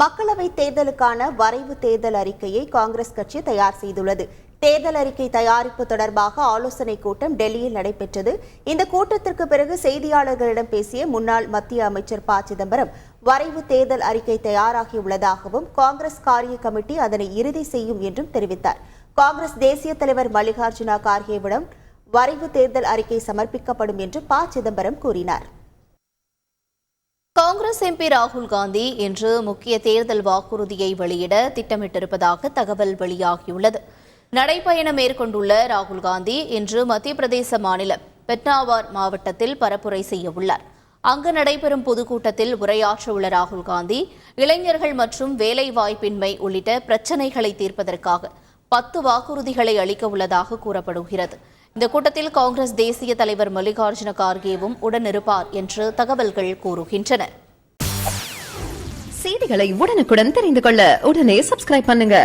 மக்களவை தேர்தலுக்கான வரைவு தேர்தல் அறிக்கையை காங்கிரஸ் கட்சி தயார் செய்துள்ளது. தேர்தல் அறிக்கை தயாரிப்பு தொடர்பாக ஆலோசனைக் கூட்டம் டெல்லியில் நடைபெற்றது. இந்த கூட்டத்திற்கு பிறகு செய்தியாளர்களிடம் பேசிய முன்னாள் மத்திய அமைச்சர் ப. சிதம்பரம் வரைவு தேர்தல் அறிக்கை தயாராகியுள்ளதாகவும் காங்கிரஸ் காரிய கமிட்டி அதனை இறுதி செய்யும் என்றும் தெரிவித்தார். காங்கிரஸ் தேசிய தலைவர் மல்லிகார்ஜுனா கார்கேவிடம் வரைவு தேர்தல் அறிக்கை சமர்ப்பிக்கப்படும் என்று ப. சிதம்பரம் கூறினார். காங்கிரஸ் எம்பி ராகுல் காந்தி இன்று முக்கிய தேர்தல் வாக்குறுதியை வெளியிட திட்டமிட்டிருப்பதாக தகவல் வெளியாகியுள்ளது. நடைப்பயணம் மேற்கொண்டுள்ள ராகுல் காந்தி இன்று மத்திய பிரதேச மாநிலம் பெட்னாவார் மாவட்டத்தில் பரப்புரை செய்ய உள்ளார் அங்கு நடைபெறும் பொதுக்கூட்டத்தில் உரையாற்ற உள்ள ராகுல் காந்தி இளைஞர்கள் மற்றும் வேலைவாய்ப்பின்மை உள்ளிட்ட பிரச்சினைகளை தீர்ப்பதற்காக பத்து வாக்குறுதிகளை அளிக்க உள்ளதாக கூறப்படுகிறது. இந்த கூட்டத்தில் காங்கிரஸ் தேசிய தலைவர் மல்லிகார்ஜுன கார்கேவும் உடனிருப்பார் என்று தகவல்கள் கூறுகின்றன. செய்திகளை உடனுக்குடன் தெரிந்து கொள்ள உடனே சப்ஸ்கிரைப் பண்ணுங்க.